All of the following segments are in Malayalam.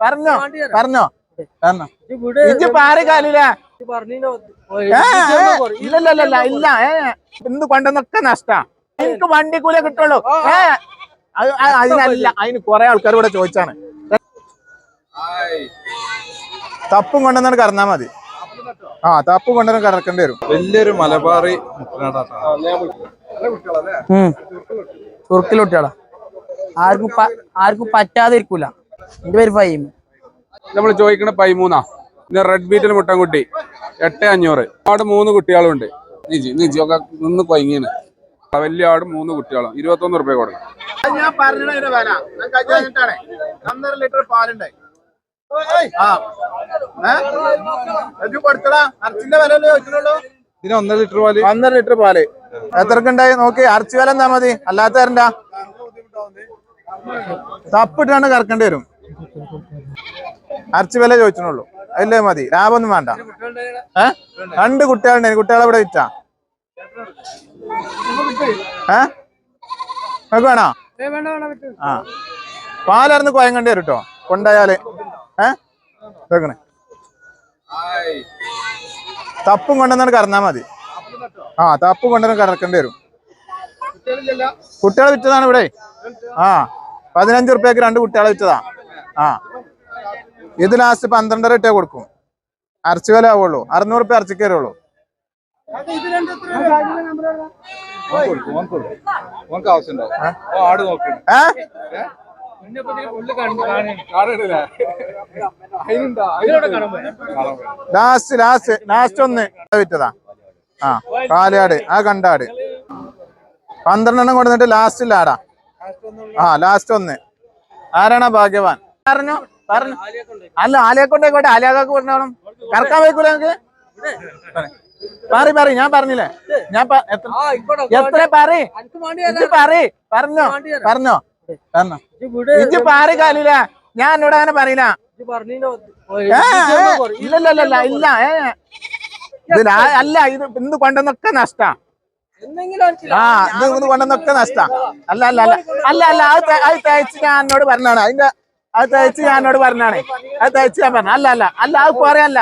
പറഞ്ഞോ പറഞ്ഞോ പറഞ്ഞോ. ഇജ്ജ് പാറി കാലില്ല ഇല്ല എന്ത് കൊണ്ടെന്നൊക്കെ നഷ്ടാ. എനിക്ക് വണ്ടി കൂല കിട്ടുള്ളൂ. ഏ അത് അത് അതിനല്ല അതിന് കുറെ ആൾക്കാർ ഇവിടെ ചോദിച്ചാണ്. തപ്പും കൊണ്ടുവന്നാണ് കറന്നാ മതി. ആ തപ്പും കൊണ്ടുവന്ന് കറക്കേണ്ടി വരും. വലിയൊരു മലബാറി മുട്ടനാടാട്ടാ. ചുറുക്കിലൊട്ടിയാളാ ആർക്കും ആർക്കും പറ്റാതെ ഇരിക്കൂല എന്റെ പേര് ഫൈം നമ്മൾ ചോദിക്കണ പൈമൂന്നാ പിന്നെ റെഡ് ബീറ്റിൽ മുട്ടൻകുട്ടി. എട്ട് അഞ്ഞൂറ്. ആട് മൂന്ന് കുട്ടികളുണ്ട്. നിജി നിജി ഒക്കെ നിന്ന് കൊയങ്ങിയാണ് വലിയ ആട് മൂന്ന് കുട്ടികളും. ഇരുപത്തൊന്ന് റുപ്യ കൊടുക്കണം. ഞാൻ വില. കഴിഞ്ഞിട്ടാണ്. ഒന്നര ലിറ്റർ പാലുണ്ട്. ആ. ഏ? ഇത് കൊടുത്തടാ? അർച്ചിന്റെ വില അല്ലേ ചോദിച്ചിട്ടുള്ളൂ? ഇതിന് ഒന്നര ലിറ്റർ പാൽ. ഒന്നര ലിറ്റർ പാൽ. എത്രക്കുണ്ടായി നോക്കി അർച്ചി വില എന്താ മതി? അല്ലാത്ത തരണ്ട തപ്പിട്ടാണ് കറക്കേണ്ടി വരും. അർച്ചി വില ചോദിച്ചിട്ടുള്ളൂ. അല്ലേ മതി. ലാഭമൊന്നും വേണ്ട. ഏ? രണ്ട് കുട്ടികളുണ്ട്. കുട്ടികളെ ഇവിടെ വിറ്റാ. ഏ? നിങ്ങൾക്ക് വേണോ? ആ. പാലായിരുന്നു കോയങ്ങണ്ടി വരും കേട്ടോ കൊണ്ടായാൽ. ഏ? തപ്പും കൊണ്ടുവന്നാണ് കറന്നാ മതി. ആ തപ്പും കൊണ്ടുവന്ന് കറക്കേണ്ടി വരും. കുട്ടികളെ വിറ്റതാണ് ഇവിടെ. ആ പതിനഞ്ച് റുപ്യക്ക് രണ്ട് കുട്ടികളെ വിറ്റതാ. ആ. ഇത് ലാസ്റ്റ് പന്ത്രണ്ടര ഇട്ടേ കൊടുക്കും. അരച്ചു വില ആവുള്ളൂ. അറുന്നൂറ് അരച്ചിക്ക് വരുള്ളൂ. ആട് നോക്കണേ ഏ? ലാസ്റ്റ് ലാസ്റ്റ് ലാസ്റ്റ് ഒന്ന്. വിറ്റതാ. ആ കാലാട് ആ കണ്ടാട്. പന്ത്രണ്ടെണ്ണം കൊണ്ടുവന്നിട്ട് ലാസ്റ്റിൽ ആടാ ആ ലാസ്റ്റ് ഒന്ന്. ആരാണ് ഭാഗ്യവാൻ? പറഞ്ഞു? പറഞ്ഞു അല്ല ആലയെ കൊണ്ടേക്കോട്ടെ ആലയാക്കാക്ക് പറഞ്ഞോളും കറക്കാൻ വയ്ക്കൂല നിങ്ങക്ക്? മാറി മാറി ഞാൻ പറഞ്ഞില്ലേ? ഞാൻ എത്ര പറ പറ പറഞ്ഞോ പറഞ്ഞോ പറഞ്ഞോ. ഇജ്ജ് പാറി കാലില്ല ഞാൻ എന്നോട് അങ്ങനെ പറയില്ല. ഏ, ഇല്ല ഇല്ല ഇല്ല, ഇല്ല ഇല്ല ഏ. ഇത് ലാ- അല്ല ഇത് ഇന്ന് കൊണ്ടെന്നൊക്കെ നഷ്ട. ആ ഇത് ഇന്ന് നഷ്ട നഷ്ടാ. അല്ല അല്ല അല്ല അല്ല അല്ല അത് അത് തേച്ച് ഞാൻ എന്നോട് പറഞ്ഞാണ് അതിന്റെ അത് തയ്ച്ച് ഞാൻ എന്നോട് പറഞ്ഞാണ്. അത് തയ്ച്ച് ഞാൻ പറഞ്ഞു. അല്ല അല്ല അല്ല അത് പറയല്ല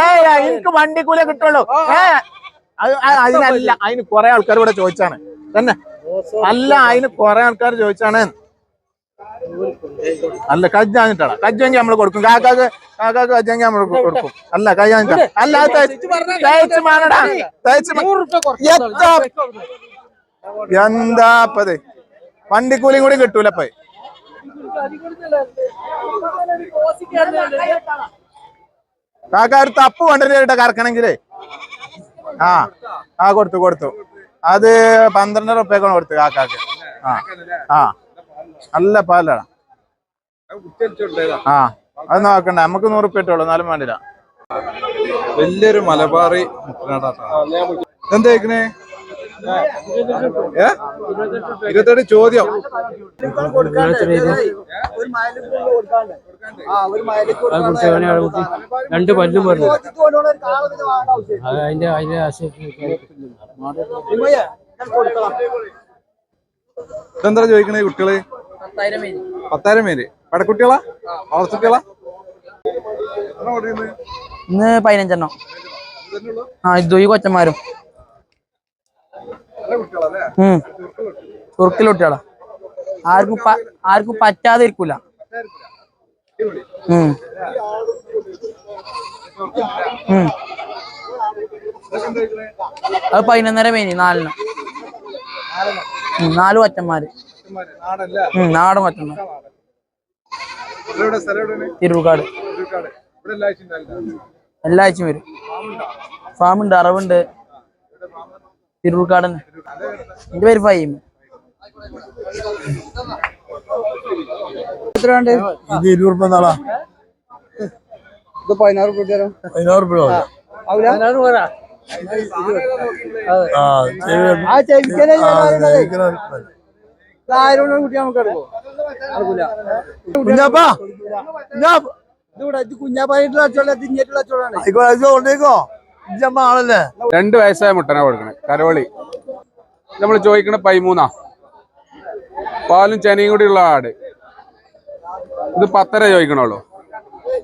ഏ എനിക്ക് വണ്ടി കൂലി കിട്ടുള്ളൂ. ഏ അത് അത് അതിനല്ല അതിന് കുറെ ആൾക്കാർ ഇവിടെ ചോദിച്ചാണ്. തന്നെ. അല്ല അതിന് കുറെ ആൾക്കാർ ചോദിച്ചാണ്. അല്ല കജ്ജാഞ്ഞിട്ടാണ് കജ്ജെങ്കിൽ നമ്മൾ കൊടുക്കും. കാക്കാക്ക് കാക്കാക്ക് കജ്ജെങ്കിൽ നമ്മൾ കൊടുക്കും. അല്ല കയ്യാഞ്ഞിട്ടാ അല്ല അത് തേച്ച് മാനടാ. തേച്ച് എന്താപ്പത്? വണ്ടിക്കൂലിയും കൂടി കിട്ടൂല ഇപ്പൊ കാക്ക ഒരു തപ്പ് കൊണ്ടുവരിക കറക്കണമെങ്കിലേ ആ ആ കൊടുത്തു കൊടുത്തു. അത് പന്ത്രണ്ട് റുപ്യക്കാണ് കൊടുത്തു കാക്കാക്ക്. ആ ആ. നല്ല പാലാണ്. ആ അത് നോക്കണ്ട. നമുക്ക് നൂറ് റുപ്യ ഇട്ടുള്ളൂ എന്നാലും വേണ്ടില്ല. വലിയൊരു മലബാറി എന്തേക്കണേ ഏ? ഇരുപത്തെട്ട് ചോദ്യം. രണ്ട് പല്ലും പറഞ്ഞു അതിന്റെ അതിന്റെ ഇതെന്താ ചോദിക്കണേ കുട്ടികൾ? പത്തായിരം പേര്. പടക്കുട്ടികളാ വളർത്തുട്ടികളാ? ഇന്ന് പതിനഞ്ചെണ്ണം. ആ ഇത് ഈ കൊച്ചന്മാരും. ഉം. ആർക്കും ആർക്കും പറ്റാതെ ഇരിക്കൂല അത് പതിനൊന്നര മേനി നാലിന് നാലു ഉം, നാടൻ എവിടെയാണ് തിരുവുകാട് എല്ലാ ആഴ്ചയും വരും. ഫാമുണ്ട് അറവുണ്ട്. തിരുവുകാട് എന്റെ പേര് ഫൈം ഇത് ഇരുപത് റുപ്യ നാളാ. ഇത് പതിനാറ് രൂപ തരാം. പതിനാറ് റുപ്യ ആ ചെവി- ആ ചെവിക്കനെ ആ, ചെവിക്കണ ഒരു റുപ്യ. ആയിരം കുട്ടി നമുക്ക് എടുക്കോ? കുഞ്ഞാപ്പാ. ഇത് കുഞ്ഞാപ്പായിട്ടുള്ള അച്ചോളാണ്. ആയിക്കോട്ടെ ആളല്ലേ? രണ്ട് വയസ്സായ മുട്ടനാ കൊടുക്കണേ. കരോളി. നമ്മൾ ചോദിക്കണ പൈമൂന്നാ പാലും ചെനയും കൂടി ഉള്ള ആട്. ഇത് പത്തര ചോദിക്കണുള്ളൂ.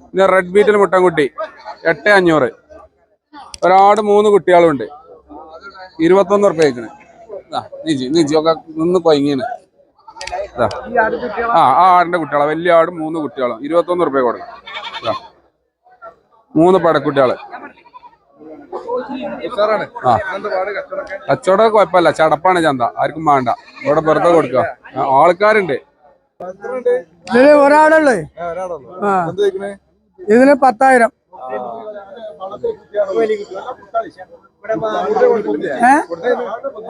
പിന്നെ റെഡ് ബീറ്റിൽ മുട്ടൻകുട്ടി എട്ട് അഞ്ഞൂറ്. ഒരാട് മൂന്ന് കുട്ടികളുണ്ട്. ഇരുപത്തൊന്ന് ഉറുപ്പ്യ കഴിക്കണേ നീജി ഒക്കെ നിന്ന് കൊയങ്ങീന്. ഇതാ. ആ ആ ആടിന്റെ കുട്ടികളാ. വലിയ ആട് മൂന്ന് കുട്ടികളും. ഇരുപത്തൊന്ന് ഉറുപ്പ്യ കൊടുക്കണം. മൂന്ന് പടക്കുട്ടികൾ. ആ. കച്ചവടം കുഴപ്പമില്ല. ചടപ്പാണ് ചന്ത. ആർക്കും വേണ്ട. ഇവിടെ വെറുതെ കൊടുക്കുക. ആ, ആൾക്കാരുണ്ട്. ഇതിൽ ഒരാളുള്ളേ. ചോദിക്കണേ? ഇതിന് പത്തായിരം. ഏ?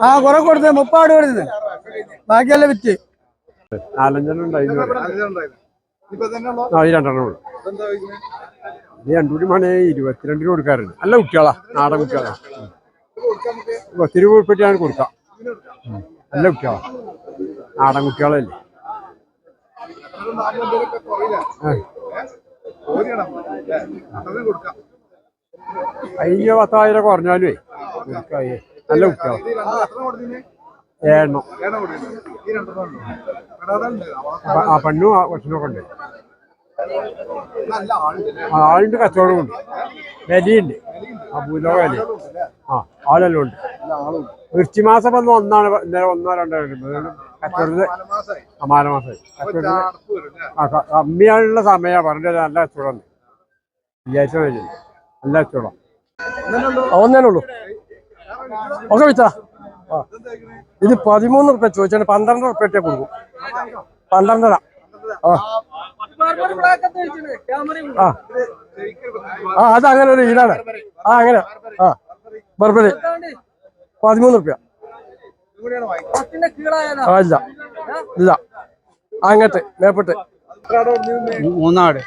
ആ കുറെ കൊടുത്ത. മുപ്പാട് കൊടുത്തത് ബാക്കിയല്ല വിറ്റ്. നാലഞ്ചെണ്ണം ഉണ്ടായിരുന്നു അഞ്ചെണ്ണുണ്ടായിരുന്നു. തന്നെ ഉള്ളോ? ആ ഈ രണ്ടെണ്ണം ഉള്ളു. ഇത് രണ്ടു മണി ഇരുപത്തിരണ്ടിന് കൊടുക്കാറുണ്ട് അല്ല കുട്ടികളാ നാടൻ കുട്ടികളാ. പത്ത് രൂപ ഉൾപ്പെട്ടിയാണ് കൊടുക്കാം. അല്ല നല്ല കുട്ടികളാ. നാടൻ കുട്ടികളല്ലേ? അയ്യ പത്തായിരം കുറഞ്ഞാലേ. നല്ല കുട്ടികളാ. അപ്പൊ ആ പെണ്ണും ആ കൊച്ചിനൊക്കെ ഉണ്ട്. ആളുണ്ട് കച്ചവടം ഉണ്ട്. വിലയുണ്ട്. ഭൂലോക വില ആ ആളെല്ലാം ഉണ്ട്. വൃശ്ചി മാസം വന്ന് ഒന്നാണ് ഇന്നലെ ഒന്നോ രണ്ടോ കിട്ടുന്നത്. കച്ചവടത്തിന് മാസമായി സമാന മാസമായി കച്ചവടത്തിന് അടപ്പ് വരും ആ ക- കമ്മിയാനുള്ള സമയമാണ് പറഞ്ഞത് നല്ല കച്ചവടം വിചാരിച്ച വരില്ല നല്ല കച്ചവടം. ഒന്നേ ഉള്ളൂ. ഒക്കെ വിറ്റാ ഇത് പതിമൂന്ന് റുപ്യ ചോദിച്ചാണ്. പന്ത്രണ്ട് റുപ്യ കൊടുക്കും. പന്ത്രണ്ടര. ആ. ആ. ആ അത് അങ്ങനെ ഒരു ഈടാണ് ആ അങ്ങനെ. ആ ബർബറി. പതിമൂന്ന് റുപ്യ. ആ ഇല്ല. ഇല്ല. അങ്ങട്ട് മേപ്പെട്ട്? മൂന്നാട്.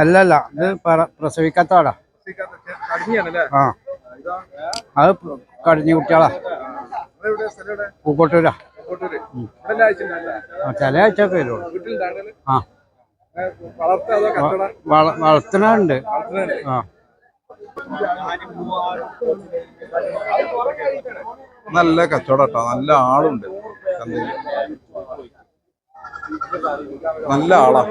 അല്ല അല്ല. ഇത് പ്രസവിക്കാത്തവാടാ ആ. അത് കടിഞ്ഞ കുട്ടികളാ. പൂക്കോട്ടൂരാ. ചില ആഴ്ചയൊക്കെ വരുള്ളൂ വീട്ടിലുണ്ടാകൽ ആ. വളർത്താ അതോ കച്ചവടം? വളർത്തുന്നുണ്ട് വളർത്തുന്നുണ്ട് ആ. നല്ല കച്ചവടം നല്ല ആളുണ്ട്. നല്ല ആളാ.